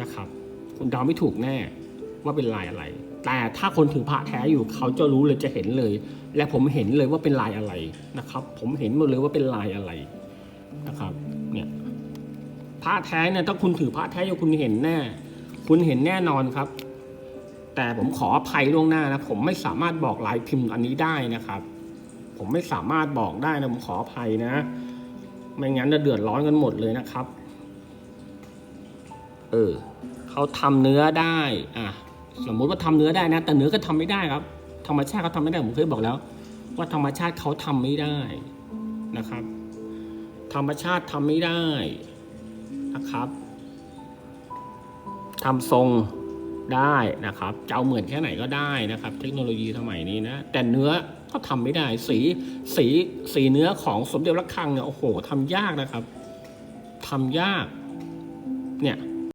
นะครับ คุณเดาไม่ถูกแน่ว่าเป็นลายอะไร แต่ถ้าคนถือพระแท้อยู่เขาจะรู้เลยจะเห็นเลย และผมเห็นเลยว่าเป็นลายอะไรนะครับ ผมเห็นหมดเลยว่าเป็นลายอะไรนะครับ เนี่ยพระแท้เนี่ยถ้าคุณถือพระแท้อยู่คุณเห็นแน่ คุณเห็นแน่นอนครับ แต่ผมขออภัยล่วงหน้านะผมไม่สามารถบอกลายพิมพ์อันนี้ได้นะครับ ผมไม่สามารถบอกได้นะผมขออภัยนะ ไม่งั้นจะเดือดร้อนกันหมดเลยนะครับ เออเขาทำเนื้อได้อะสมมุติว่าทำเนื้อได้นะ แต่เนื้อก็ทำไม่ได้ครับ ธรรมชาติเขาทำไม่ได้ผมเคยบอกแล้ว ว่าธรรมชาติเขาทำไม่ได้นะครับ ธรรมชาติทำไม่ได้นะครับทำทรงได้นะครับจะเอาเหมือนแค่ไหนก็ได้นะครับ เทคโนโลยีสมัยนี้นะแต่เนื้อก็ทำไม่ได้ สีสีสีเนื้อของสมเด็จพระคังเนี่ยโอ้โหทำยากนะครับทำยาก เนี่ย